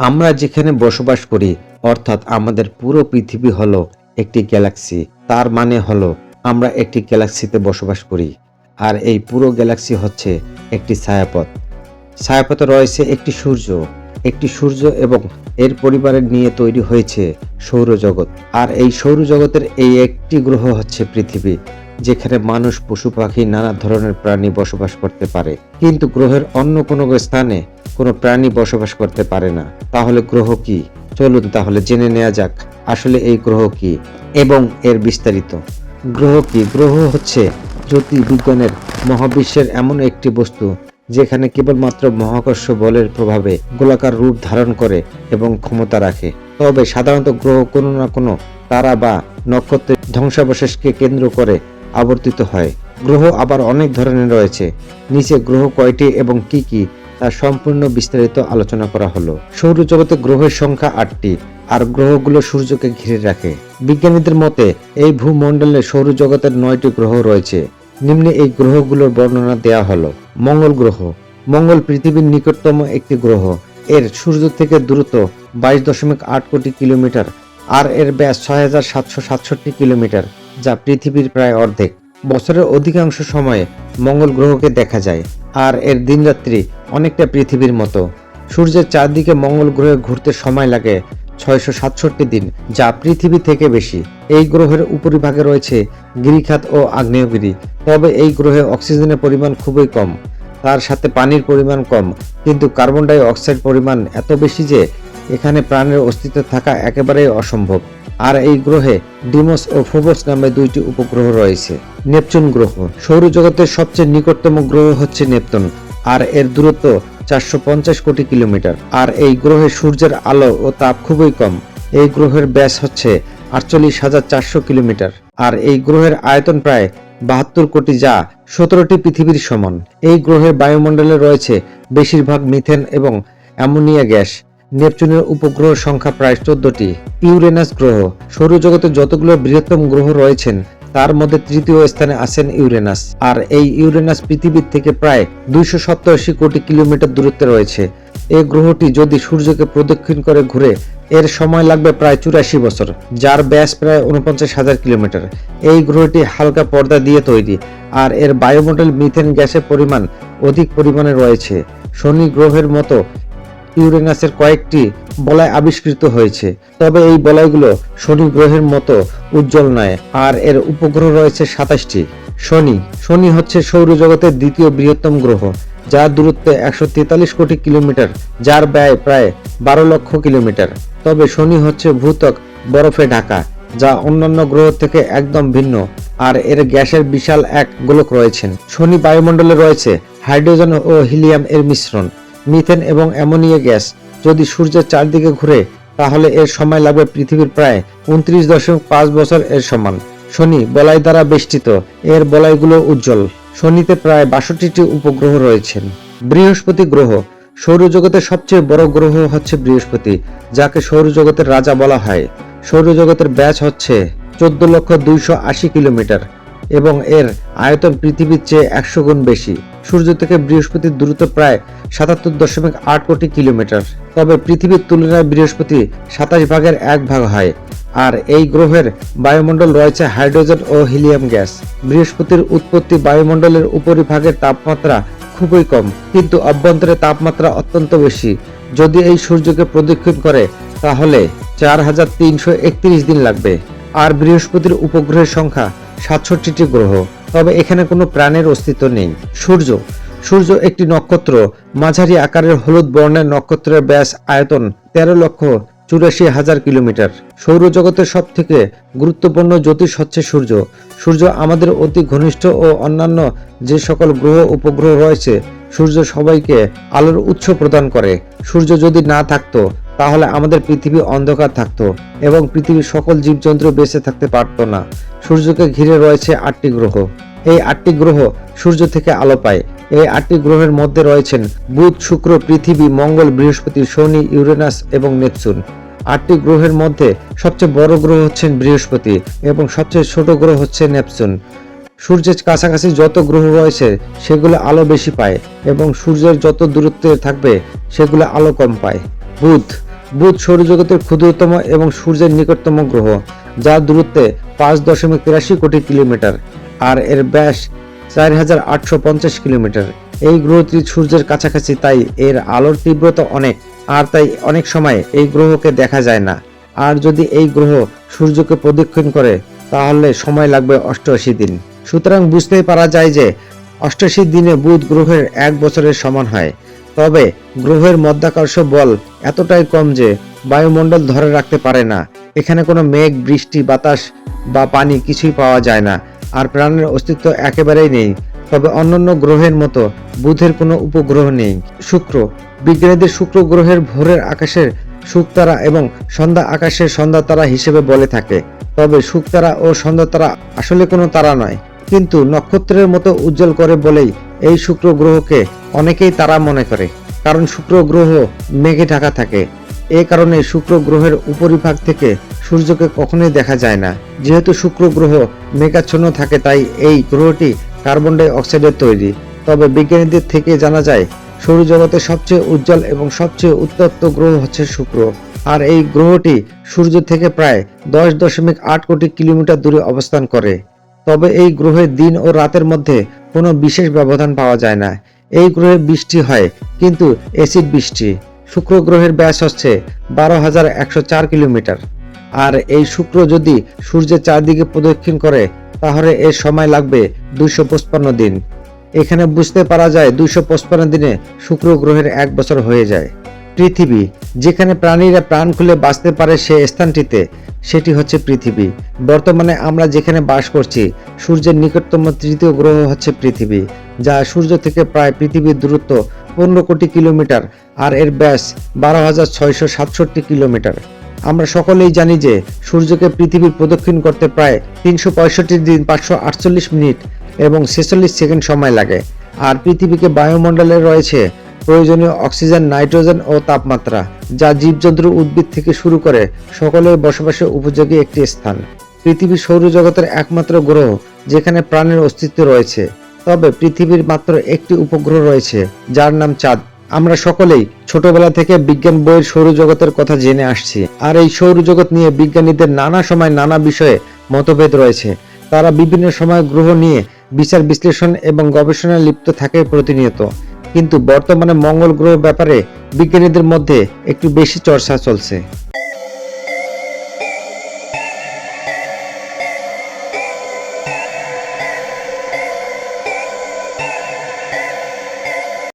আমরা যেখানে বসবাস করি, অর্থাৎ আমাদের পুরো পৃথিবী হলো একটি গ্যালাক্সি, তার মানে হলো আমরা একটি গ্যালাক্সিতে বসবাস করি। আর এই পুরো গ্যালাক্সি হচ্ছে একটি ছায়াপথ। ছায়াপথে রয়েছে একটি সূর্য। একটি সূর্য এবং এর পরিবারের নিয়ে তৈরি হয়েছে সৌরজগৎ। আর এই সৌরজগতের এই একটি গ্রহ হচ্ছে পৃথিবী। যেখানে মানুষ, পশু পাখি, নানা ধরনের প্রাণী বসবাস করতে পারে। কিন্তু গ্রহের অন্য কোনো স্থানে কোনো প্রাণী বসবাস করতে পারে না। তাহলে গ্রহ কি? চলুন তাহলে জেনে নেওয়া যাক, আসলে এই গ্রহ কি এবং এর বিস্তারিত। গ্রহ কি? গ্রহ হচ্ছে জ্যোতির্বিজ্ঞানের মহাবিশ্বের এমন একটি বস্তু যেখানে কেবলমাত্র মহাকর্ষ বলের প্রভাবে গোলাকার রূপ ধারণ করে এবং ক্ষমতা রাখে। তবে সাধারণত গ্রহ কোনো না কোনো তারা বা নক্ষত্রের ধ্বংসাবশেষকে কেন্দ্র করে আবর্তিত হয়। গ্রহ আবার অনেক ধরনের রয়েছে। নিচে গ্রহ কয়টি এবং কি কি তার সম্পূর্ণ বিস্তারিত আলোচনা করা হলো। সৌরজগতে গ্রহের সংখ্যা আটটি, আর গ্রহগুলো সূর্যকে ঘিরে রাখে। বিজ্ঞানীদের মতে, এই ভূমণ্ডলে সৌরজগতের নয়টি গ্রহ রয়েছে। নিম্নে এই গ্রহগুলোর বর্ণনা দেয়া হলো, মঙ্গল গ্রহ। মঙ্গল পৃথিবীর নিকটতম একটি গ্রহ। এর সূর্য থেকে দূরত্ব বাইশ দশমিক আট কোটি কিলোমিটার, আর এর ব্যাস ছয় হাজার সাতশো সাতষট্টি কিলোমিটার। যা পৃথিবীর প্রায় অর্ধেক। বছরের অধিকাংশ সময়ে মঙ্গল গ্রহকে দেখা যায়, আর এর দিনরাত্রি অনেকটা পৃথিবীর মতো। সূর্যের চারদিকে মঙ্গল গ্রহে ঘুরতে সময় লাগে ছয়শো সাতষট্টি দিন, যা পৃথিবী থেকে বেশি। এই গ্রহের উপরিভাগে রয়েছে গিরিখাত ও আগ্নেয়গিরি, তবে এই গ্রহে অক্সিজেনের পরিমাণ খুবই কম। তার সাথে পানির পরিমাণ কম, কিন্তু কার্বন ডাই অক্সাইড পরিমাণ এত বেশি যে এখানে প্রাণের অস্তিত্ব থাকা একেবারেই অসম্ভব। আর এই গ্রহে ডিমোস ও ফোবস নামে দুইটি উপগ্রহ রয়েছে। নেপচুন গ্রহ। সৌরজগতের সবচেয়ে নিকটতম গ্রহ হচ্ছে নেপচুন, আর এর দূরত্ব চারশো পঞ্চাশ কোটি কিলোমিটার। আর এই গ্রহে সূর্যের আলো ও তাপ খুবই কম। এই গ্রহের ব্যাস হচ্ছে আটচল্লিশ হাজার চারশো কিলোমিটার। আর এই গ্রহের আয়তন প্রায় বাহাত্তর কোটি যা সতেরোটি পৃথিবীর সমান। এই গ্রহের বায়ুমণ্ডলে রয়েছে বেশিরভাগ মিথেন এবং অ্যামোনিয়া গ্যাস। নেপচুনের উপগ্রহ সংখ্যা প্রায় চোদ্দটি। ইউরেনাস গ্রহ, সৌরজগতে যতগুলো বৃহত্তম গ্রহ রয়েছেন, তার মধ্যে তৃতীয় স্থানে আছেন ইউরেনাস। আর এই ইউরেনাস পৃথিবীর থেকে প্রায় দুইশো সপ্তাশি কোটি কিলোমিটার দূরত্বে রয়েছে। এই গ্রহটি যদি সূর্যকে প্রদক্ষিণ করে ঘুরে, এর সময় লাগবে প্রায় চুরাশি বছর, যার ব্যাস প্রায় উনপঞ্চাশ হাজার কিলোমিটার। এই গ্রহটি হালকা পর্দা দিয়ে তৈরি, আর এর বায়ুমণ্ডল মিথেন গ্যাসের পরিমাণ অধিক পরিমাণে রয়েছে। শনি গ্রহের মতো ইউরেনাসের কয়েকটি বলয় আবিষ্কৃত হয়েছে, তবে এই বলয়গুলো শনি গ্রহের মতো উজ্জ্বল নয়, আর এর উপগ্রহ রয়েছে সাতাশটি। শনি শনি হচ্ছে সৌরজগতের দ্বিতীয় বৃহত্তম গ্রহ, যার দূরত্ব একশো তেতাল্লিশ কোটি কিলোমিটার, যার ব্যয় প্রায় বারো লক্ষ কিলোমিটার। তবে শনি হচ্ছে ভূতক বরফে ঢাকা, যা অন্যান্য গ্রহ থেকে একদম ভিন্ন, আর এর গ্যাসের বিশাল এক গোলক রয়েছেন। শনি বায়ুমণ্ডলে রয়েছে হাইড্রোজেন ও হিলিয়াম এর মিশ্রণ। মিথেন এবং অ্যামোনিয়া গ্যাস। যদি সূর্যের চারদিকে ঘুরে, তাহলে এর সময় লাগবে পৃথিবীর প্রায় উনত্রিশ দশমিক পাঁচ বছর এর সমান। শনি বলয় দ্বারা বেষ্টিত, এর বলয়গুলো উজ্জ্বল। শনিতে প্রায় বাষট্টিটি উপগ্রহ রয়েছেন। বৃহস্পতি গ্রহ, সৌরজগতের সবচেয়ে বড় গ্রহ হচ্ছে বৃহস্পতি, যাকে সৌরজগতের রাজা বলা হয়। সৌরজগতের ব্যাস হচ্ছে চোদ্দ লক্ষ দুইশো আশি কিলোমিটার। এবং এর আয়তন পৃথিবীর চেয়ে একশো গুণ বেশি। সূর্য থেকে বৃহস্পতির দূরত্ব প্রায় সাতাত্তর দশমিক আট কোটি কিলোমিটার। তবে পৃথিবীর তুলনায় বৃহস্পতি সাতাশ ভাগের এক ভাগ হয়। আর এই গ্রহের বায়ুমণ্ডল রয়েছে হাইড্রোজেন ও হিলিয়াম গ্যাস। বৃহস্পতির উৎপত্তি বায়ুমণ্ডলের উপরিভাগের তাপমাত্রা খুবই কম, কিন্তু অভ্যন্তরে তাপমাত্রা অত্যন্ত বেশি। যদি এই সূর্যকে প্রদক্ষিণ করে, তাহলে চার হাজার তিনশো একত্রিশ দিন লাগবে। আর বৃহস্পতির উপগ্রহের সংখ্যা সাতষট্টিটি গ্রহ, তবে এখানে কোনো প্রাণের অস্তিত্ব নেই। সূর্য সূর্য একটি নক্ষত্র, মাঝারি আকারের হলুদ বর্ণের নক্ষত্রের ব্যাস আয়তন তেরো লক্ষ চুরাশি হাজার কিলোমিটার। সৌরজগতের সব থেকে গুরুত্বপূর্ণ জ্যোতিষ হচ্ছে সূর্য। সূর্য আমাদের অতি ঘনিষ্ঠ ও অন্যান্য যে সকল গ্রহ, উপগ্রহ রয়েছে, সূর্য সবাইকে আলোর উৎস প্রদান করে। সূর্য যদি না থাকতো, তাহলে আমাদের পৃথিবী অন্ধকার থাকতো এবং পৃথিবীর সকল জীবজন্তু বেঁচে থাকতে পারতো না। সূর্যকে ঘিরে রয়েছে আটটি গ্রহ। এই আটটি গ্রহ সূর্য থেকে আলো পায়। এই আটটি গ্রহের মধ্যে রয়েছেন বুধ, শুক্র, পৃথিবী, মঙ্গল, বৃহস্পতি, শনি, ইউরেনাস এবং নেপচুন। আটটি গ্রহের মধ্যে সবচেয়ে বড় গ্রহ হচ্ছেন বৃহস্পতি এবং সবচেয়ে ছোট গ্রহ হচ্ছে নেপচুন। সূর্যের কাছাকাছি যত গ্রহ রয়েছে, সেগুলো আলো বেশি পায় এবং সূর্যের যত দূরত্বে থাকবে, সেগুলো আলো কম পায়। বুধ বুধ সৌরজগতের ক্ষুদ্রতম এবং সূর্যের নিকটতম গ্রহ যার দূরত্বে পাঁচ দশমিক তিরাশি কোটি কিলোমিটার, আর এর ব্যাস চার হাজার আটশো পঞ্চাশ কিলোমিটার। এই গ্রহটি সূর্যের কাছাকাছি, তাই এর আলোর তীব্রতা অনেক। আর তাই অনেক সময় এই গ্রহকে দেখা যায় না। আর যদি এই গ্রহ সূর্যকে প্রদক্ষিণ করে, তাহলে সময় লাগবে অষ্টআশি দিন। সুতরাং বুঝতেই পারা যায় যে অষ্টাশি দিনে বুধ গ্রহের এক বছরের সমান হয়। তবে গ্রহের মধ্যাকর্ষ বল এতটাই কম যে বায়ুমণ্ডল ধরে রাখতে পারে না। এখানে কোনো মেঘ, বৃষ্টি, বাতাস বা পানি কিছুই পাওয়া যায় না। আর প্রাণের অস্তিত্ব একেবারেই নেই। তবে অন্যান্য গ্রহের মতো বুধের কোনো উপগ্রহ নেই। শুক্র, বিজ্ঞানীদের শুক্র গ্রহের ভোরের আকাশের শুকতারা এবং সন্ধ্যা আকাশের সন্ধ্যা তারা হিসেবে বলে থাকে। তবে শুকতারা ও সন্ধ্যা তারা আসলে কোনো তারা নয়। কিন্তু নক্ষত্রের মতো উজ্জ্বল করে বলেই এই শুক্র গ্রহকে অনেকেই তারা মনে করে। কারণ শুক্র গ্রহ মেঘে ঢাকা থাকে। এ কারণে শুক্র গ্রহের উপরিভাগ থেকে সূর্যকে কখনোই দেখা যায় না। যেহেতু শুক্র গ্রহ মেঘাচ্ছন্ন থাকে, তাই এই গ্রহটি কার্বন ডাই অক্সাইডের তৈরি। তবে বিজ্ঞানীদের থেকে জানা যায় সৌরজগতের সবচেয়ে উজ্জ্বল এবং সবচেয়ে উত্তপ্ত গ্রহ হচ্ছে শুক্র। আর এই গ্রহটি সূর্য থেকে প্রায় দশ দশমিক আট কোটি কিলোমিটার দূরে অবস্থান করে। তবে এই গ্রহের দিন ও রাতের মধ্যে কোনো বিশেষ ব্যবধান পাওয়া যায় না। এই গ্রহে বৃষ্টি হয়, কিন্তু অ্যাসিড বৃষ্টি। শুক্র গ্রহের ব্যাস হচ্ছে বারো হাজার একশো চার কিলোমিটার। আর এই শুক্র যদি সূর্যের চারদিকে প্রদক্ষিণ করে তাহলে এর সময় লাগবে দুইশো পঁচপান্ন দিন। এখানে বুঝতে পারা যায় দুইশো পঁচপান্ন দিনে শুক্র গ্রহের এক বছর হয়ে যায়। পৃথিবী, যেখানে প্রাণীরা প্রাণ খুলে বাঁচতে পারে সে স্থানটিতে, সেটি হচ্ছে পৃথিবী। বর্তমানে আমরা যেখানে বাস করছি, সূর্যের নিকটতম তৃতীয় গ্রহ হচ্ছে পৃথিবী, যা সূর্য থেকে প্রায় পৃথিবীর দূরত্ব পনেরো কোটি কিলোমিটার, আর এর ব্যাস বারো হাজার ছয়শো সাতষট্টি কিলোমিটার। আমরা সকলেই জানি যে সূর্যকে পৃথিবীর প্রদক্ষিণ করতে প্রায় তিনশো পঁয়ষট্টি দিন পাঁচশো আটচল্লিশ মিনিট এবং ছেচল্লিশ সেকেন্ড সময় লাগে। আর পৃথিবীকে বায়ুমণ্ডলে রয়েছে প্রয়োজনীয় অক্সিজেন, নাইট্রোজেন ও তাপমাত্রা, যা জীবজন্তু উদ্ভিদ থেকে শুরু করে সকলের বসবাসের উপযোগী একটি স্থান। পৃথিবী সৌরজগতের একমাত্র গ্রহ, যেখানে প্রাণের অস্তিত্ব রয়েছে। তবে পৃথিবীর মাত্র একটি উপগ্রহ রয়েছে, যার নাম চাঁদ। আমরা সকলেই ছোটবেলা থেকে বিজ্ঞান বইয়ের সৌরজগতের কথা জেনে আসছি, আর এই সৌরজগৎ নিয়ে বিজ্ঞানীদের নানা সময় নানা বিষয়ে মতভেদ রয়েছে। তারা বিভিন্ন সময় গ্রহ নিয়ে বিচার, বিশ্লেষণ এবং গবেষণায় লিপ্ত থাকে প্রতিনিয়ত। কিন্তু বর্তমানে মঙ্গল গ্রহ ব্যাপারে বিজ্ঞানীদের মধ্যে একটু বেশি চর্চা চলছে।